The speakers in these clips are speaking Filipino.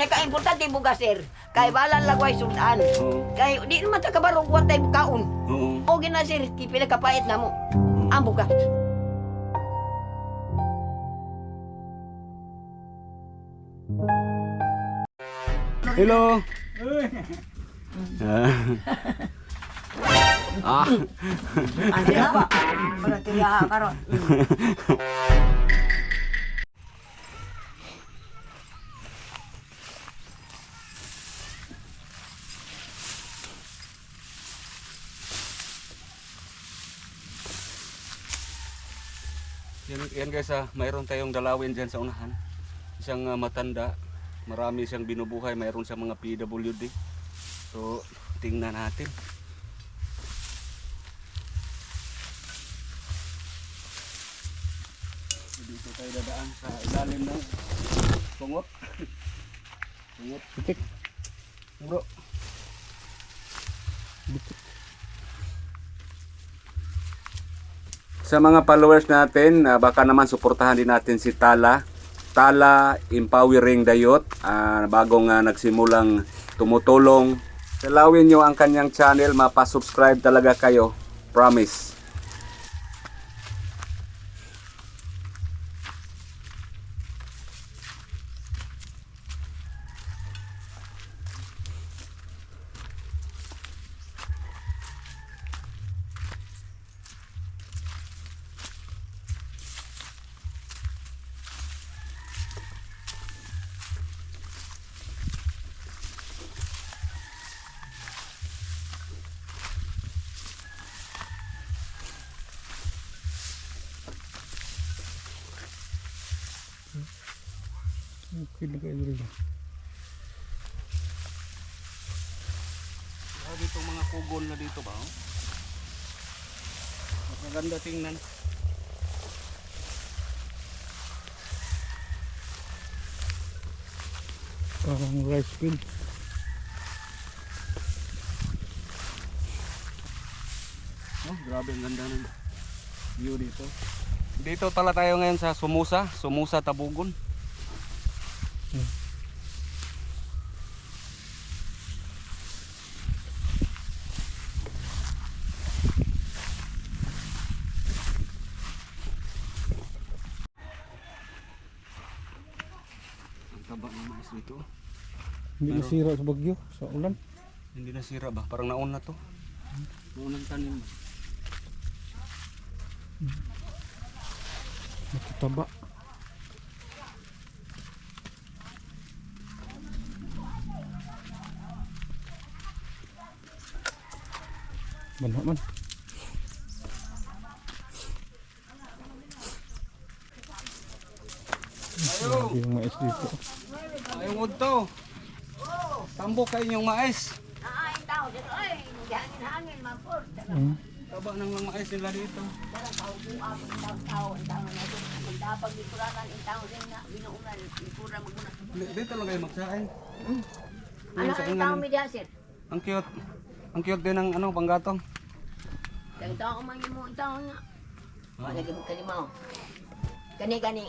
pinaka-importante bugas sir. Kay balan lagway sudan. Oo. Kay di naman ta kabarog wa tay kaon. Oo. O gina sir, ki pinakapait na mo. Ang bugas. Hello. ah. Ang ba? Para tiya karon. Yan, yan guys ah, mayroon tayong dalawin dyan sa unahan. Isang ah, matanda, marami siyang binubuhay, mayroon siyang mga PWD. So, tingnan natin. Dito tayo dadaan sa ilalim ng tungot. Bitik. Bro. Sa mga followers natin, ah, baka naman suportahan din natin si Tala. Tala Empowering Dayot, ah, bagong ah, nagsimulang tumutulong. Dalawin nyo ang kanyang channel, mapasubscribe talaga kayo. Promise. Ah, dito mga kugon na dito ba? Oh? Maganda tingnan. Parang rice field. Oh, grabe ang ganda ng view dito. Dito pala tayo ngayon sa Sumusa, Sumusa Tabugon. Ang taba ng mais dito. Hindi Meron. nasira sa bagyo, sa ulan. Hindi nasira ba? Parang nauna to. Naunang tanim. Nakitaba. Banha man. Grabe yung mais dito. Ayong udto. Tambok kayo yung mais. Ay, tao dito ay, hangin-hangin man po. Hmm. Taba ng mga mais nila dito. Dara tao ako tao tao ang tao na ito. Ang dapag ikurakan ang tao din na binuunan ikura maguna. Di- Dito lang kayo magsain. Ano ang tao mi sir? Ang cute. Ang cute din ng ano, panggatong. Kaya tao man mo ang tao nga. Wala gyud kalimaw. Kani.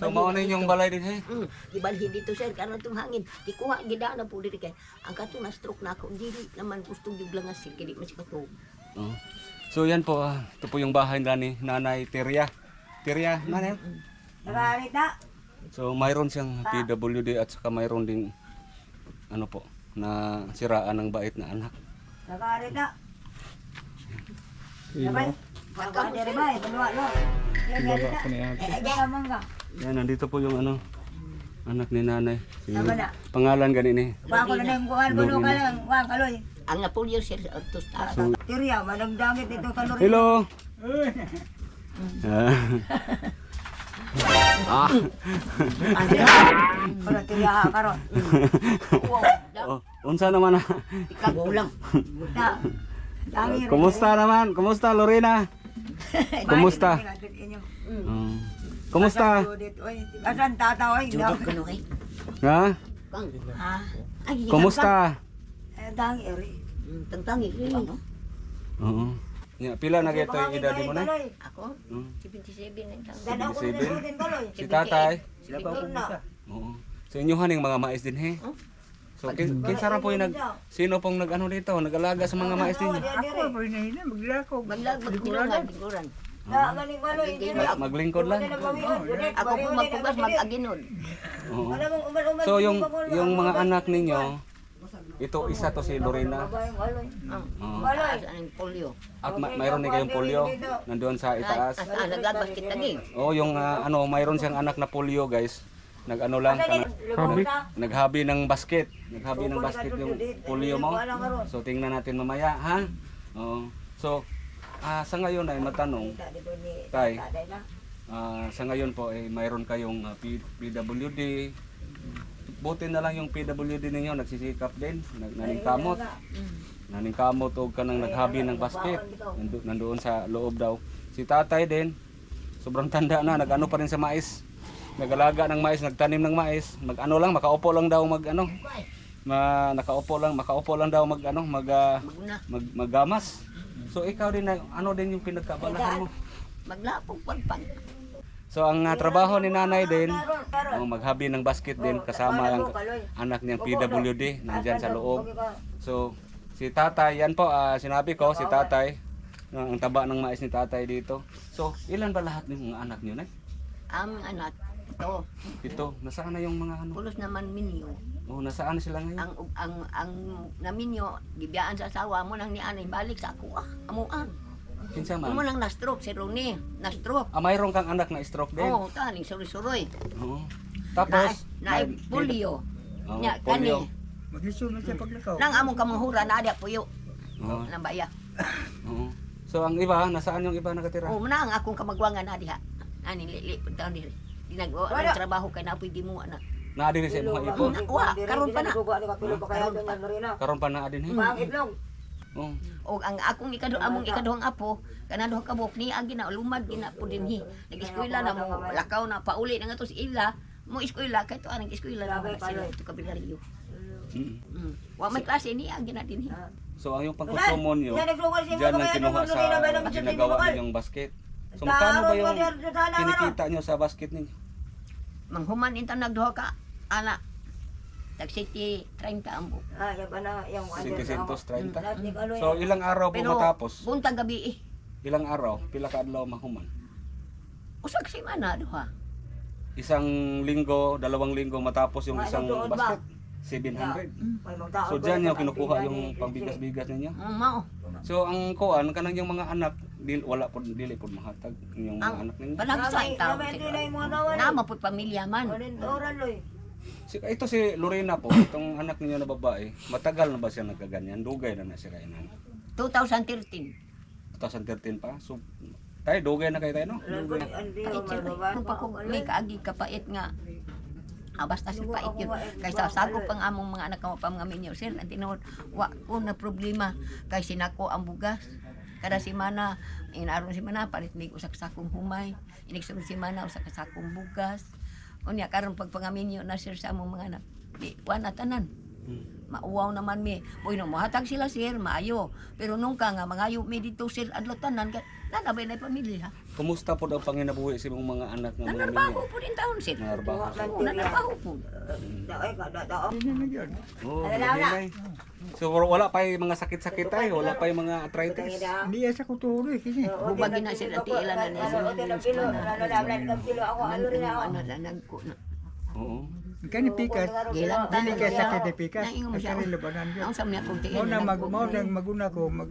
So mao na yung balay din eh. Mm, ibalhin dito sir karon tong hangin. Ikuha gida na po diri kay ang kato na stroke na ako dili naman gusto giblangas sir kini mas kato. Oh. So yan po, ah, ito po yung bahay nila ni Nanay Teria. Teria, nanay. Nakarita. So mayroon siyang PWD at saka mayroon ding ano po, na siraan ng bait na anak. Nakarita. Ilaw. Pagka diri ba, balwa lo. Ilaga ko ni ate. Mangga. Yan, nandito po yung ano, anak ni nanay. Si, Tama na. pangalan ganin eh. Wa ko na nang buwan ko ka lang, wa kaloy. Ang napulyo sir tos ta. So, Tirya, managdangit ito kalori. hello! Ah. ah. Kala tirya ha karon. Wow. da- Oh, unsa naman ah? Ikagulang. Kumusta naman? Kumusta Lorena? Kumusta? Inyo. Um, kumusta? Asan tata oy? Judok kuno kay. Ha? Kang. Ha? Ay, Kumusta? Eh, Dangi eri. Mm, Tangtangi rin. Oo. Ya, pila na gito yung edad mo na? Ako, Hmm. 77 na taon. Dan ako na din kaloy. Si tatay? Sila pa Oo. So inyohan yung mga mais din he. Oh. So kin kinsa ra po yung nag sino pong nag-ano dito, nag-alaga sa mga mais ninyo? Ako, Ako hinahinay, maglako. Maglag magdulungan diguran. Na, galing walo, hindi na. Maglingkod lang. Ako po magpugas mag-aginod. Oo. So yung yung mga anak ninyo, ito isa to si Lorena. Oo. taas ang polio. At ma- mayroon din kayong polio nandoon sa itaas. At ah, naglabas kita din. Oh, yung ah, ano, mayroon siyang anak na polio, guys. Nag-ano lang, kana- Habi. naghabi ng basket. Naghabi ng basket yung polio mo. So tingnan natin mamaya, ha? Oo. So, ah, sa ngayon ay matanong, Tay, ah, sa ngayon po ay mayroon kayong ah, P- PWD. Buti na lang yung PWD ninyo nagsisikap din, nag naningkamot. Naningkamot o kanang naghabi ng basket. Nandu nandoon sa loob daw. Si tatay din, sobrang tanda na, nag-ano pa rin sa mais. Nagalaga ng mais, nagtanim ng mais. Mag-ano lang, makaupo lang daw mag ano. Ma, nakaupo lang, makaupo lang daw mag ano, mag, Maguna. mag maggamas. So ikaw din ano din yung pinagkabalahan mo. Maglapog pagpag. So ang ah, trabaho ni nanay din, oh, maghabi ng basket din kasama ang anak niyang PWD nandyan sa loob. So si tatay, yan po ah, sinabi ko si tatay, ang taba ng mais ni tatay dito. So ilan ba lahat ng mga anak niyo na? Ang anak. Ito. Ito, nasaan na yung mga ano? Pulos naman minyo. Oh, nasaan na sila ngayon? Ang ang ang naminyo gibiyaan sa asawa mo nang ni anay balik sa ako ah. Amuan. Kinsa Mo man? nang na-stroke si Ronnie. Na-stroke. Ah, mayroon kang anak na stroke din. Oh, taning suroy-suroy. Oo. Na, Tapos, na may- polio. Oh, Nya polio. kani. Maglisod na siya paglakaw. Nang among kamanghura na ada puyo. Oo. Nang baya. Oo. So ang iba, nasaan yung iba nakatira? Oh, mana ang akong kamagwangan na diha. Ani lili pud taon diri. Dinagawa ng trabaho kay na pwede mo na. Naadin sa mga ipo. Wa, karon pa na. Karon pa na adin he. Pang itlog. Oh. O ang akong ikado among ikaduhang apo, kana duha ka buhok ni agi na lumad gina po dinhi. Nag-eskwela na mo lakaw na pauli na nga to si ila. Mo eskwela kay to anang eskwela na wala sila to kabilaryo. Mm. Mm. Wa may klase ni agi na dinhi. So ang yung pangkonsumo niyo, diyan ang kinuha ba sa ginagawa ninyong basket. So magkano ba yung kinikita niyo sa basket ninyo? Manghuman inta nagduha ka ana. Tag city 30 ambo. Ah, yung ano, 730. lahat ni Kaloy. So ilang araw po Pero matapos? buntag gabi eh. Ilang araw? Pila ka adlaw mahuman? Usag si mana duha. Isang linggo, dalawang linggo matapos yung isang basket. 700. May magtaon So niyo nakapili kinukuha yung pangbigas-bigas ninyo. Mm, mao. So ang kuan kanang yung mga anak dil wala po dili po mahatag yung mga Ang anak ninyo. palagi sa Ramay- taon. ramay din na yung mga tawa ni. Nama pud pamilya man. Si, ito si Lorena po, itong anak ninyo na babae, matagal na ba siya nagkaganyan? Dugay na na siya kainan. 2013. 2013 pa. So, tayo, dugay na kayo tayo, no? Mga babae. Kung pa kung may kaagi kapait nga. Ah, basta si pait yun. Kay sa sago pang among mga anak mo pa mga minyo. Sir, ang tinuod, wa ko na problema. Kay sinako ang bugas. Kada simana, inaron si mana, palit mig usak sakong humay. Inigsunod si mana, usak sakong bugas. Unya, karon pag pangaminyo na sir sa among mga anak. Di, wa na tanan. Mauwaw naman mi. Boy no, mahatag sila sir, maayo. Pero nung ka nga, mangayo mi dito sir, adlo tanan. Nanabay na pamilya. Kumusta po daw panginabuhi sa imong mga anak ng mga Nanarbaho ninyo? po din taon sir. Nanarbaho. Po. Ay, kada tao. Oo, oh, So wala pa yung mga sakit-sakit tayo, wala pa yung mga arthritis. Hindi yan sa kutuloy. Kasi. Bubagi na sila, ti ilan na niya Ako, ng kilo. Ako, ano rin ako. Ano na, nagko na. Oo. Kani pikas. Gilan Dili tanan. kay sakit ni pikas. Mo siya. Kani labanan yun. Ang sam niya kung ti Mo na mag mo na maguna ko mag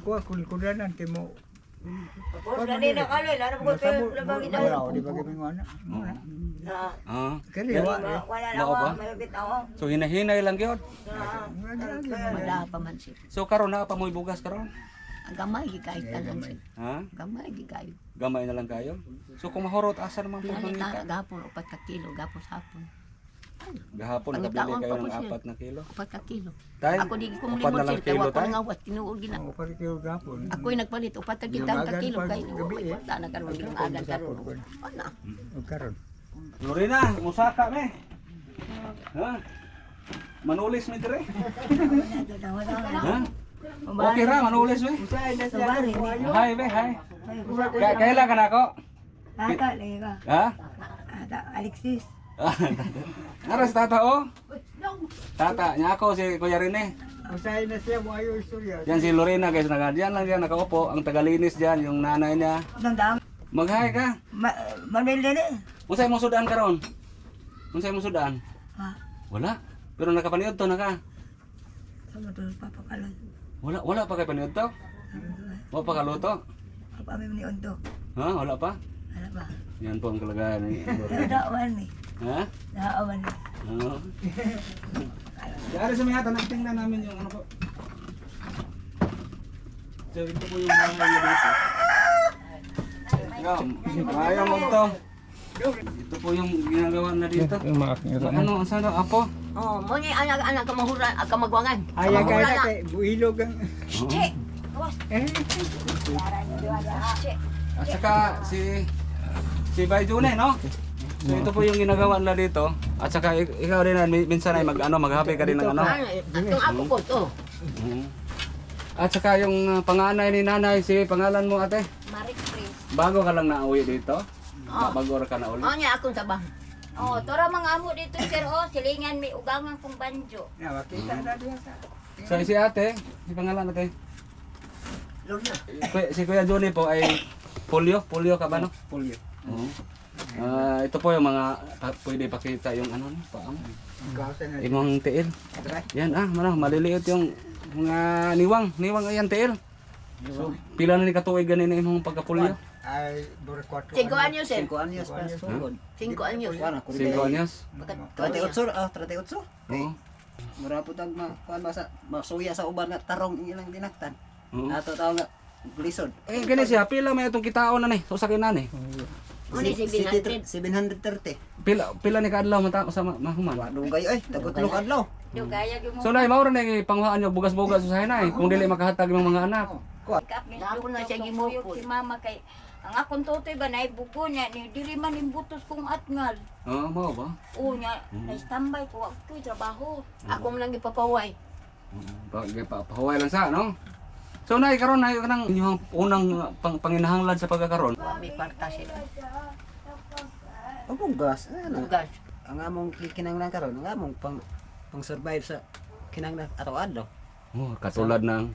kuha kun kudanan kay mo. Puro na kaloy. Lalo ko pero labang ito. mo di ba kami mo ana. Mo na. Na, Ah. Kani wa. wala na ako. ako. So hinahinay lang gyud. Na, Mada pa man sir. So karon na pa mo'y bugas karon? Ang gamay gi kahit tanan sir. Ha? Gamay gi kayo. Gamay na lang kayo. So kung mahurot asa naman po Pinangita mangita? gahapon upat ka kilo, gahapon sa hapon. Gahapon Pangitaon nakabili kayo pa ng siya. apat na kilo. Upat ka kilo. Tay, Ako di ko upat na limot lang sir, kaya kilo wa ko tay. ngawat tinuod gina. Ang pari kayo gapon. Ako'y nagpalit, upat ka kitang ka kilo kay Gabi, eh. wala na karon di maagan karon. Ana. Og karon. Lorena, musaka me. Ha? Manulis me dire. Ha? Okay ra, me. Sabari, ni. Hi be, hi. Kaya kailan ka na ako? Ata, lagi ka. Ha? Ata, Alexis. Naras tata oh. Tata, niya ako si Kuya Rene. Usahin na siya mo ayo istorya. Yan si Lorena guys, naka, diyan lang diyan nakaupo. Ang tagalinis diyan, yung nanay niya. Dami. Mag-hi ka. Ma Manil din eh. Unsay mo sudan karon? Unsay mo sudan? Ha? Wala. Pero nakapaniod to naka. Tama to papakalon. Wala, wala pa kay paniod to. Wala pa kaluto. Apa mi ni unto. Ha, wala pa. Ano ba? Yan po ang kalagayan ni. Daawan ni. Ha? Daawan ni. Oo. Dari sa mga tanong tingnan namin yung ano po. So, ito po yung bahay niya dito. Yan, ayaw mo to. Ito po yung ginagawa na dito. Yung mga aking ito. Ano, ang sana, apo? Oh, mo ni anak anak kamahura kamagwangan. Ayaw Kamahura kaya na. kay builog ang Oo. eh. At saka si si Bayjune, no? So ito po yung ginagawa nila dito. At saka ik- ikaw rin ah, min- minsan ay mag ano, maghabi ka rin ng ano. Ano, Atong ako ko to. Mhm. At saka yung panganay ni nanay, si pangalan mo ate? Marik Chris. Bago ka lang nauwi dito? Oh. Bago ka na uli? Oh, niya akong sabang. Oh, tora mga amo dito sir oh, silingan may ugangan kong banjo. Na makita na diya sa. So si ate, si pangalan ate? Lorna. Si Kuya Johnny po ay polio, polio ka ba no? Pulyo. Oo. Ah, ito po yung mga pa- pwede pakita yung ano no, paang imong tiil. Yan ah, mana maliliit yung mga niwang, niwang ayan tiil. So, pila na ni katuig ganin na imong pagkapulyo? Ay, bur 4. Cinco anyos eh. Cinco años pa sugod. Cinco anyos. Kuan ako. 5 anyos. 38 ah, 38. Oo. Mura po tag ma kuan ba sa masuya sa uban nga tarong ilang dinaktan. Ato taw nga glisod. Eh gani siya, pila may itong kitaon na ni, usa na ni. Muni si 700. 730. Pila pila ni kadlaw mata sa ma- mahuman. Wa dugay ay tagutlong adlaw. Do gaya yung So nay mao ra ni panghuan nyo bugas-bugas sa hinay kung dili makahatag yung mga anak. Ni Dapon na siya gimupod. Si mama kay ang akong totoy ba nay bugo niya ni dili man imbutos kong atngal. Oo, mao ba? O niya, na standby ko ako ko'y trabaho. Ako man lang ipapaway. Pa, pa, pahuway lang sa, no? So nay karon nay kanang inyong unang uh, pang, panginahanglan sa pagkakaron. Wa may kwarta sila. Ang bugas. Ano? Bugas. Ang among kinanglan karon, ang among pang pang survive sa kinanglan araw-adlaw. Oh, katulad ng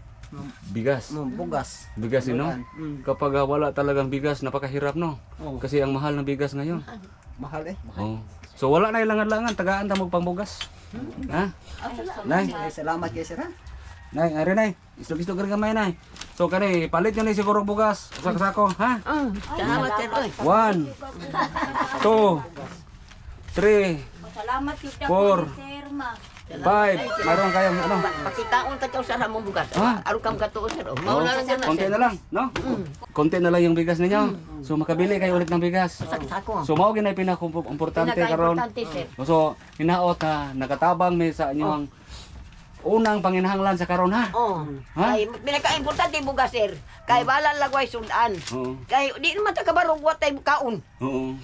bigas. Mo bugas. Bigas no? Mm. Kapag uh, wala talagang bigas, napakahirap no? Oh, Kasi ang mahal ng bigas ngayon. mahal eh. Oh. So wala na ilangan-langan, tagaan ta mo pangbugas. Ha? Nay, Ay, salamat kay sir ha. nay, ari nay. Islog-islog ka gamay nay. So kani palit nyo ni siguro bugas sa sako, ha? Mm. Salamat sir oy. One, two, three, Salamat yun Four. sir ma. Five. Mayroon kayong ano? Pakitaon ta kaw sa ramong bugas. Ah. Aro kam katuo sir. oh. Mao na lang gana Konti na lang, no? Konti na lang yung bigas ninyo. So makabili kayo ulit ng bigas. Sa sako. So mao ginay pinaka-importante karon. Pinaka-importante sir. So hinaot na nakatabang mi sa inyong unang panginahanglan sa karon ha. Oh. Ha? Kay pinaka-importante bugas sir. Kay wala lagway sudan. Oo. Kay di naman ta kabarog wa tay kaon. Oo.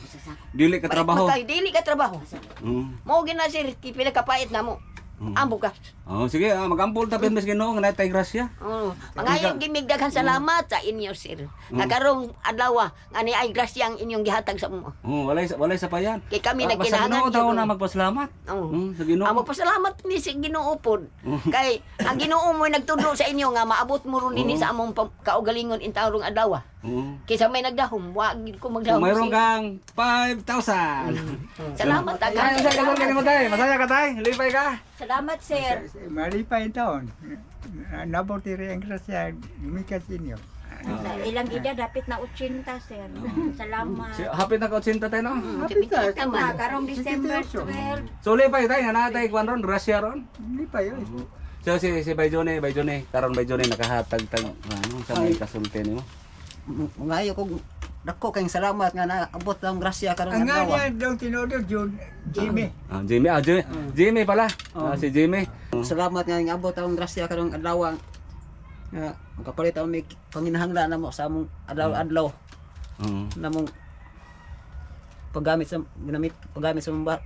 Dili ka trabaho. Kay dili ka trabaho. Oo. Mao gina sir ki pinakapait namo. Ang bugas. Oh, sige, ah, mag-ampul ta mes Ginoo nga natay grasya. Oh, mga gimigdaghan salamat sa inyo sir. Nga karong adlaw nga ni ay grasya ang inyong gihatag sa mo. Oh, walay sa walay sa payan. Kay kami Ah, nagkinahanglan Ginoo daw na magpasalamat. Oh. Hmm, sa Ginoo. Amo pasalamat ni si Ginoo pod. Kay ang Ginoo mo nagtudlo sa inyo nga maabot mo ron dinhi sa among kaugalingon in taurong adlaw. Oo. Kaysa may nagdahom, wa gid ko Kung magdahom. mayroon sir. kang 5,000. Salamat Ay, agad. sa kasal ka ni mo tay. Masaya ka tay. Lipay ka. Salamat sir. Malipay taon. Nabot rin ang grasya. Lumikas inyo. Sa ilang edad dapat na 80 sir. Salamat. Si hapit na ka 80 tay no. Tipit Ah, naman. karong December 12. So lipay tay nga natay kwan ron grasya ron. Lipay yun. So si si Bayjone, Bayjone, karon Bayjone nakahatag tag ano sa may kasulti nimo. Ngayo kog dako kayong salamat nga naabot ang grasya karong Ang nga adlaw. niya daw tinodo, June, Jimmy. Ah, Jimmy, ah, Jimmy, Jimmy pala. Ah, si Jimmy. Salamat nga nga abot ang grasya karong adlaw. Nga makapalit ang may panginahanglan namo sa among adlaw-adlaw Oo. namong paggamit sa ginamit paggamit sa mga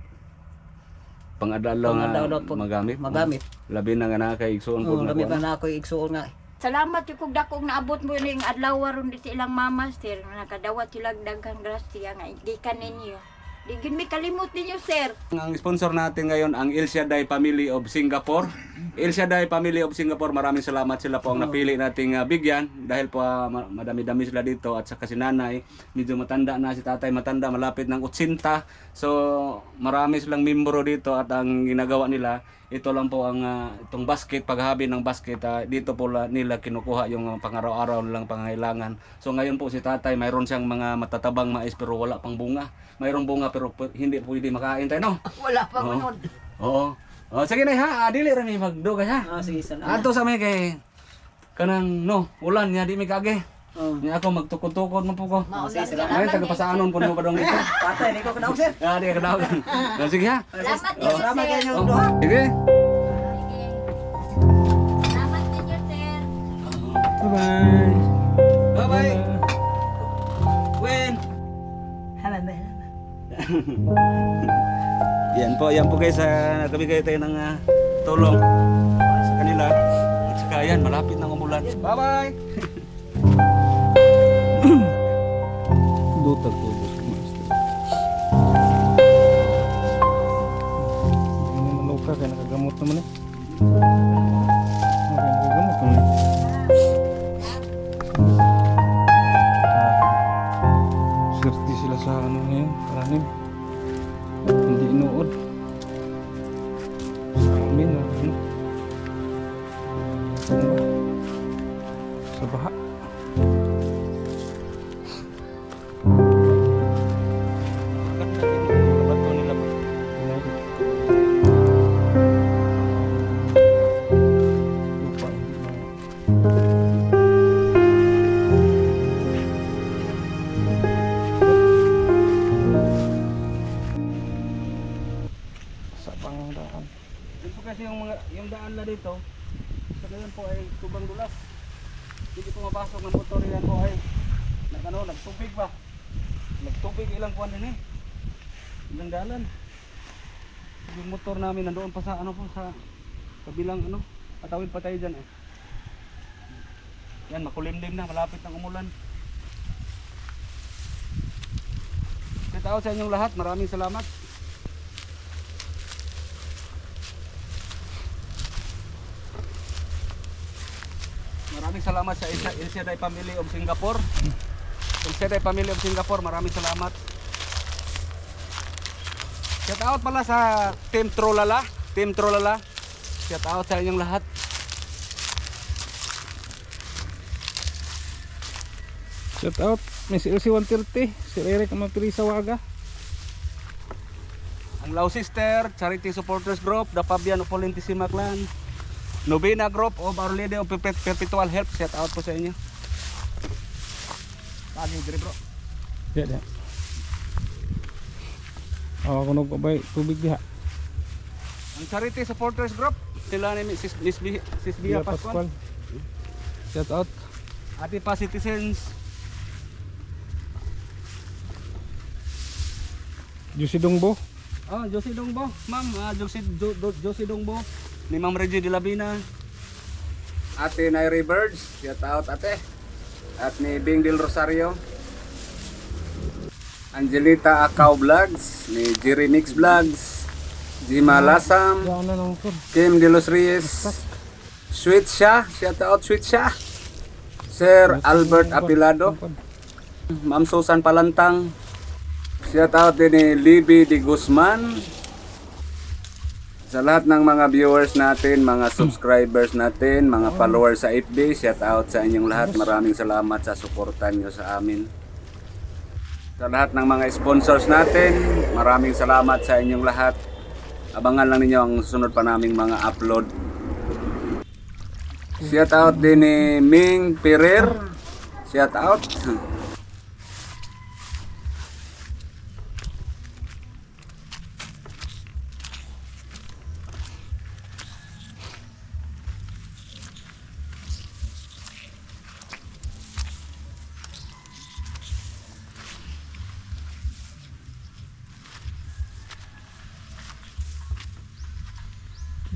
Pang-adlaw Pang-adlaw nga pag- magamit. magamit. Labi na nga na kay igsoon Oh, pud na kuwan. pa na ako igsuon nga Salamat yung kung dakong naabot mo yung adlaw ron di sa ilang mama sir. Nakadawat sila daghang grasya nga gikan ninyo. Igin mi kalimot ninyo, sir. Ang sponsor natin ngayon ang El Shaddai Family of Singapore. El Shaddai Family of Singapore, maraming salamat sila po ang napili nating ah, bigyan dahil po ma- madami-dami sila dito at saka si nanay, medyo matanda na si tatay, matanda, malapit ng 80. So marami silang membro dito at ang ginagawa nila, ito lang po ang ah, itong basket, paghabi ng basket, ah, dito po la- nila kinukuha yung ah, pangaraw-araw nilang pangangailangan. So ngayon po si tatay, mayroon siyang mga matatabang mais pero wala pang bunga. Mayroong bunga pero hindi pwede makain tayo, no? Wala pa manod. Oo. Oh, sige na ha, Ah, dili ra mi magdugay ha. Ah, sige, salamat. Ato sa may kay kanang no, ulan niya di mi kage. Oh. Niya ako magtukod-tukod mo po ko. Maulan ka Ay, taga pasaanon po mo ba dong ito? Patay, di ko kanaw, sir. Ah, di ka daw. Oh, sige ha. Salamat ninyo, Salamat sir. kayo Oh, duha. sige. Salamat ninyo, sir. Bye-bye. Bye-bye. Wen. Hama ba? Yan po, yan po guys, uh, nabigay tayo ng ah, tulong sa kanila. At saka yan, malapit ng umulan. Bye-bye! Dutag po. Naman luka kaya nakagamot naman eh. Nagano nagtubig ba? Nagtubig ilang kuwan din eh. Ilang dalan. Yung motor namin nandoon pa sa ano po sa kabilang ano, patawid pa tayo diyan eh. Yan makulimlim na, malapit ng umulan. Out sa inyong lahat, maraming salamat. Maraming salamat sa Ilsa- El Shaddai Family of Singapore. Shaddai Family of Singapore, maraming salamat. Shout out pala sa Team Trolala. Team Trolala. Shout out sa inyong lahat. Shout out, Miss LC 130, si Eric Amapirisa Waga. Ang Lao Sister, Charity Supporters Group, The Fabian Opolentissima Clan, Novena Group of Our Lady of Perpet- Perpetual Help. Shout out po sa inyo. Lagi diri bro. Ya, ya. Oh, ako nagpabay tubig diha. Ang Charity Supporters Group, sila ni Miss Miss Bi- Sis Bia Pascual. Pascual. Shout out. Ati pa citizens, Juicy Dongbo. Oh, Josie Dongbo. Ma'am, ah, Josie, jo, Josie Dongbo. Ni Ma'am Reggie de Labina. Ate Nairi Birds. Shout out ate. At ni Bing Del Rosario. Angelita Akaw Vlogs. Ni Jerry Mix Vlogs. Jima Lasam. Kim De Los Reyes. Sweet Sha. Shout out Sweet Sha. Sir Albert Apilado. Ma'am Susan Palantang. Shout out din ni Libby Di Guzman. Sa lahat ng mga viewers natin, mga subscribers natin, mga followers sa FB, shout out sa inyong lahat. Maraming salamat sa suportan nyo sa amin. Sa lahat ng mga sponsors natin, maraming salamat sa inyong lahat. Abangan lang ninyo ang sunod pa naming mga upload. Shout out din ni Ming Pereir. Shout out.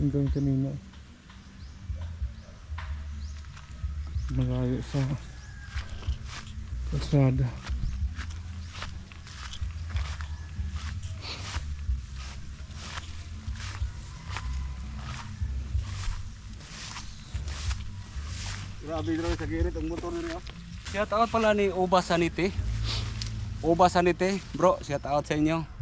hanggang kanina malayo sa kalsada Grabe na sa girit ang motor niya. Siya tawag pala ni Uba Sanite. Uba Sanite, bro, siya tawag sa inyo.